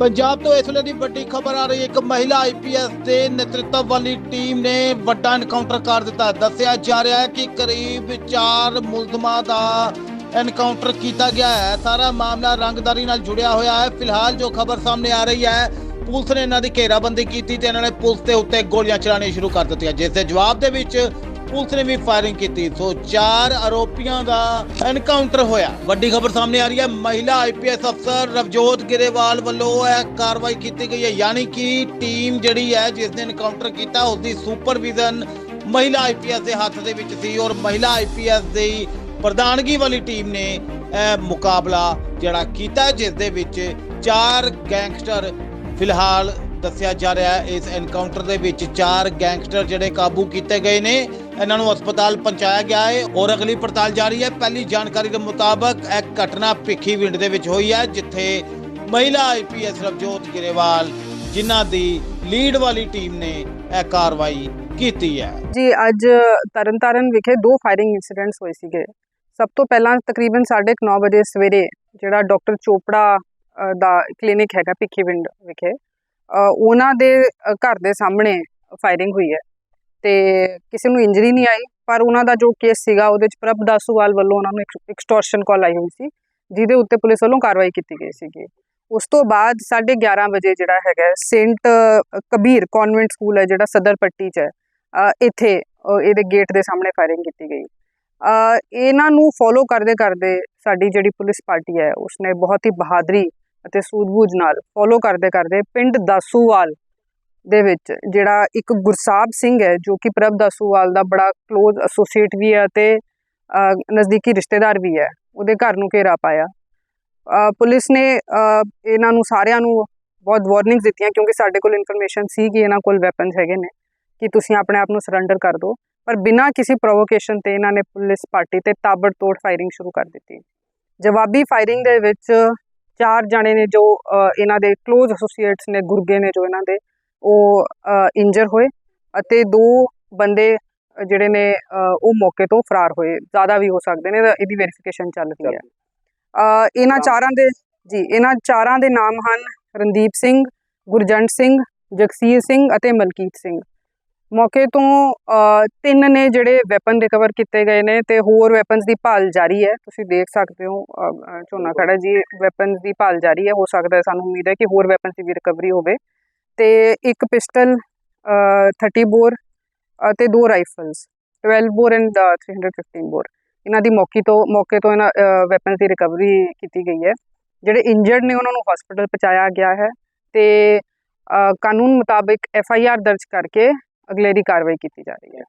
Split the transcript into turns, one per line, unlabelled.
ਪੰਜਾਬ ਤੋਂ ਇਸ ਵੇਲੇ ਦੀ ਵੱਡੀ ਖਬਰ ਆ ਰਹੀ ਹੈ। ਇੱਕ ਮਹਿਲਾ ਆਈਪੀਐਸ ਦੇ ਨੇਤਰਤਵ ਵਾਲੀ ਟੀਮ ਨੇ ਵੱਡਾ ਐਨਕਾਊਂਟਰ ਕਰ ਦਿੱਤਾ। ਦੱਸਿਆ ਜਾ ਰਿਹਾ ਹੈ ਕਿ ਕਰੀਬ 4 ਮੁਲਜ਼ਮਾਂ ਦਾ ਐਨਕਾਊਂਟਰ ਕੀਤਾ ਗਿਆ ਹੈ। ਸਾਰਾ ਮਾਮਲਾ ਰੰਗਦਾਰੀ ਨਾਲ ਜੁੜਿਆ ਹੋਇਆ ਹੈ। ਫਿਲਹਾਲ ਜੋ ਖਬਰ ਸਾਹਮਣੇ ਆ ਰਹੀ ਹੈ, ਪੁਲਿਸ ਨੇ ਇਹਨਾਂ ਦੀ ਘੇਰਾਬੰਦੀ ਕੀਤੀ ਤੇ ਇਹਨਾਂ ਨੇ ਪੁਲਿਸ ਦੇ ਉੱਤੇ ਗੋਲੀਆਂ ਚਲਾਉਣੀਆਂ ਸ਼ੁਰੂ ਕਰ ਦਿੱਤੀਆਂ। ਜਿਸ ਦੇ ਜਵਾਬ ਦੇ ਵਿੱਚ ਪੁਲਿਸ ਨੇ ਵੀ ਫਾਇਰਿੰਗ ਕੀਤੀ। ਸੋ ਚਾਰ ਆਰੋਪੀਆਂ ਦਾ ਐਨਕਾਊਂਟਰ ਹੋਇਆ। ਵੱਡੀ ਖਬਰ ਸਾਹਮਣੇ ਆ ਰਹੀ ਹੈ। ਮਹਿਲਾ ਆਈਪੀਐਸ ਅਫਸਰ ਰਵਜੋਤ ਗਿਰੇਵਾਲ ਵੱਲੋਂ ਇਹ ਕਾਰਵਾਈ ਕੀਤੀ ਗਈ ਹੈ। ਯਾਨੀ ਕਿ ਟੀਮ ਜਿਹੜੀ ਹੈ, ਜਿਸ ਨੇ ਐਨਕਾਊਂਟਰ ਕੀਤਾ ਉਸ ਦੀ ਸੁਪਰਵਿਜ਼ਨ ਮਹਿਲਾ ਆਈਪੀਐਸ ਦੇ ਹੱਥ ਦੇ ਵਿੱਚ ਸੀ ਔਰ ਮਹਿਲਾ ਆਈਪੀਐਸ ਦੀ ਪ੍ਰਧਾਨਗੀ ਵਾਲੀ ਟੀਮ ਨੇ ਇਹ ਮੁਕਾਬਲਾ ਜਿਹੜਾ ਕੀਤਾ ਜਿਸ ਦੇ ਵਿੱਚ ਚਾਰ ਗੈਂਗਸਟਰ ਫਿਲਹਾਲ ਦੱਸਿਆ ਜਾ ਰਿਹਾ ਹੈ। ਇਸ ਐਨਕਾਊਂਟਰ ਦੇ ਵਿੱਚ ਚਾਰ ਗੈਂਗਸਟਰ ਜਿਹੜੇ ਕਾਬੂ ਕੀਤੇ ਗਏ ਨੇ। ਇਹਨਾਂ ਨੂੰ ਹਸਪਤਾਲ ਪਹੁੰਚਾਇਆ ਗਿਆ ਹੈ ਔਰ ਅਗਲੀ ਪੜਤਾਲ ਜਾਰੀ ਹੈ। ਪਹਿਲੀ ਜਾਣਕਾਰੀ ਦੇ ਮੁਤਾਬਕ ਇਹ ਘਟਨਾ ਭਿੱਖੀ ਭਿੱਖੀਵਿੰਡ ਦੇ ਵਿੱਚ ਹੋਈ ਹੈ ਜਿੱਥੇ ਮਹਿਲਾ ਆਈਪੀਐਸ ਰਵਜੋਤ ਗਿਰੇਵਾਲ ਜਿਨ੍ਹਾਂ ਦੀ ਲੀਡ ਵਾਲੀ ਟੀਮ ਨੇ ਇਹ ਕਾਰਵਾਈ ਕੀਤੀ ਹੈ।
ਜੀ ਅੱਜ ਤਰਨਤਾਰਨ ਵਿਖੇ ਦੋ ਫਾਇਰਿੰਗ ਇਨਸੀਡੈਂਟਸ ਹੋਏ ਸੀਗੇ। ਸਭ ਤੋਂ ਪਹਿਲਾਂ ਤਕਰੀਬਨ 9:30 ਵਜੇ ਸਵੇਰੇ ਜਿਹੜਾ ਡਾਕਟਰ ਚੋਪੜਾ ਦਾ ਕਲੀਨਿਕ ਹੈਗਾ ਭਿੱਖੀਵਿੰਡ ਵਿਖੇ ਅ, ਉਹਨਾਂ ਦੇ ਘਰ ਦੇ ਸਾਹਮਣੇ ਫਾਇਰਿੰਗ ਹੋਈ ਹੈ। ਤੇ ਕਿਸੇ ਨੂੰ ਇੰਜਰੀ ਨਹੀਂ ਆਈ, ਪਰ ਉਹਨਾਂ ਦਾ ਜੋ ਕੇਸ ਸੀਗਾ ਉਹਦੇ ਵਿੱਚ ਪ੍ਰਭ ਦਾਸੂਵਾਲ ਵੱਲੋਂ ਉਹਨਾਂ ਨੂੰ ਐਕਸਟੋਰਸ਼ਨ ਕਾਲ ਆਈ ਹੋਈ ਸੀ, ਜਿਹਦੇ ਉੱਤੇ ਪੁਲਿਸ ਵੱਲੋਂ ਕਾਰਵਾਈ ਕੀਤੀ ਗਈ ਸੀਗੀ। ਉਸ ਤੋਂ ਬਾਅਦ 11:30 ਵਜੇ ਜਿਹੜਾ ਹੈਗਾ ਸੇਂਟ ਕਬੀਰ ਕਨਵੈਂਟ ਸਕੂਲ ਹੈ, ਜਿਹੜਾ ਸਦਰ ਪੱਟੀ 'ਚ ਹੈ ਇੱਥੇ ਇਹਦੇ ਗੇਟ ਦੇ ਸਾਹਮਣੇ ਫਾਇਰਿੰਗ ਕੀਤੀ ਗਈ। ਇਹਨਾਂ ਨੂੰ ਫੋਲੋ ਕਰਦੇ ਕਰਦੇ ਸਾਡੀ ਜਿਹੜੀ ਪੁਲਿਸ ਪਾਰਟੀ ਹੈ, ਉਸਨੇ ਬਹੁਤ ਹੀ ਬਹਾਦਰੀ ਅਤੇ ਸੂਝ-ਬੂਝ ਨਾਲ ਫੋਲੋ ਕਰਦੇ ਕਰਦੇ ਪਿੰਡ ਦਾਸੂਵਾਲ ਦੇ ਵਿੱਚ, ਜਿਹੜਾ ਇੱਕ ਗੁਰਸਾਹਿਬ ਸਿੰਘ ਹੈ, ਜੋ ਕਿ ਪ੍ਰਭ ਦਾਸੂਵਾਲ ਦਾ ਬੜਾ ক্লোਜ਼ ਐਸੋਸੀਏਟ ਵੀ ਹੈ ਤੇ ਨਜ਼ਦੀਕੀ ਰਿਸ਼ਤੇਦਾਰ ਵੀ ਹੈ, ਉਹਦੇ ਘਰ ਨੂੰ ਘੇਰਾ ਪਾਇਆ। ਪੁਲਿਸ ਨੇ ਇਹਨਾਂ ਨੂੰ ਸਾਰਿਆਂ ਨੂੰ ਬਹੁਤ ਵਾਰਨਿੰਗਸ ਦਿੱਤੀਆਂ, ਕਿਉਂਕਿ ਸਾਡੇ ਕੋਲ ਇਨਫੋਰਮੇਸ਼ਨ ਸੀ ਕਿ ਇਹਨਾਂ ਕੋਲ ਵੈਪਨਸ ਹੈਗੇ ਨੇ, ਕਿ ਤੁਸੀਂ ਆਪਣੇ ਆਪ ਨੂੰ ਸਰੈਂਡਰ ਕਰ ਦਿਓ। ਪਰ ਬਿਨਾਂ ਕਿਸੇ ਪ੍ਰੋਵੋਕੇਸ਼ਨ ਤੇ ਇਹਨਾਂ ਨੇ ਪੁਲਿਸ ਪਾਰਟੀ ਤੇ ਤਾਬੜ ਤੋੜ ਫਾਇਰਿੰਗ ਸ਼ੁਰੂ ਕਰ ਦਿੱਤੀ। ਜਵਾਬੀ ਫਾਇਰਿੰਗ ਦੇ ਵਿੱਚ ਚਾਰ ਜਣੇ ਨੇ ਜੋ ਇਹਨਾਂ ਦੇ ক্লোਜ਼ ਐਸੋਸੀਏਟਸ ਨੇ, ਗੁਰਗੇ ਨੇ ਜੋ ਇਹਨਾਂ ਦੇ ਉਹ ਇੰਜਰ ਹੋਏ ਅਤੇ ਦੋ ਬੰਦੇ ਜਿਹੜੇ ਨੇ ਉਹ ਮੌਕੇ ਤੋਂ ਫਰਾਰ ਹੋਏ। ਜ਼ਿਆਦਾ ਵੀ ਹੋ ਸਕਦੇ ਨੇ ਇਹਦੀ ਵੈਰੀਫਿਕੇਸ਼ਨ ਚੱਲ ਰਹੀ ਹੈ। ਇਹਨਾਂ ਚਾਰਾਂ ਦੇ ਜੀ ਇਹਨਾਂ ਚਾਰਾਂ ਦੇ ਨਾਮ ਹਨ ਰਣਦੀਪ ਸਿੰਘ ਗੁਰਜੰਟ ਸਿੰਘ ਜਗਸੀਰ ਸਿੰਘ ਅਤੇ ਮਲਕੀਤ ਸਿੰਘ। ਮੌਕੇ ਤੋਂ ਤਿੰਨ ਨੇ ਜਿਹੜੇ ਵੈਪਨ ਰਿਕਵਰ ਕੀਤੇ ਗਏ ਨੇ ਤੇ ਹੋਰ ਵੈਪਨਸ ਦੀ ਭਾਲ ਜਾਰੀ ਹੈ। ਤੁਸੀਂ ਦੇਖ ਸਕਦੇ ਹੋ ਝੋਨਾ ਖੜਾ ਜੀ ਵੈਪਨਸ ਦੀ ਭਾਲ ਜਾਰੀ ਹੈ ਹੋ ਸਕਦਾ ਹੈ ਸਾਨੂੰ ਉਮੀਦ ਹੈ ਕਿ ਹੋਰ ਵੈਪਨਸ ਦੀ ਵੀ ਰਿਕਵਰੀ ਹੋਵੇ। ਤੇ ਇੱਕ ਪਿਸਟਲ 30 ਬੋਰ ਅਤੇ ਦੋ ਰਾਈਫਲਸ 12 ਬੋਰ ਐਂਡ 315 ਬੋਰ। ਇਹਨਾਂ ਦੀ ਮੌਕੇ ਤੋਂ ਮੌਕੇ ਤੋਂ ਇਹਨਾਂ ਵੈਪਨਸ ਦੀ ਰਿਕਵਰੀ ਕੀਤੀ ਗਈ ਹੈ। ਜਿਹੜੇ ਇੰਜਰਡ ਨੇ, ਉਹਨਾਂ ਨੂੰ ਹਸਪੀਟਲ ਪਹੁੰਚਾਇਆ ਗਿਆ ਹੈ ਤੇ ਕਾਨੂੰਨ ਮੁਤਾਬਿਕ ਐਫ ਆਈ ਆਰ ਦਰਜ ਕਰਕੇ ਅਗਲੇਰੀ ਕਾਰਵਾਈ ਕੀਤੀ ਜਾ ਰਹੀ ਹੈ।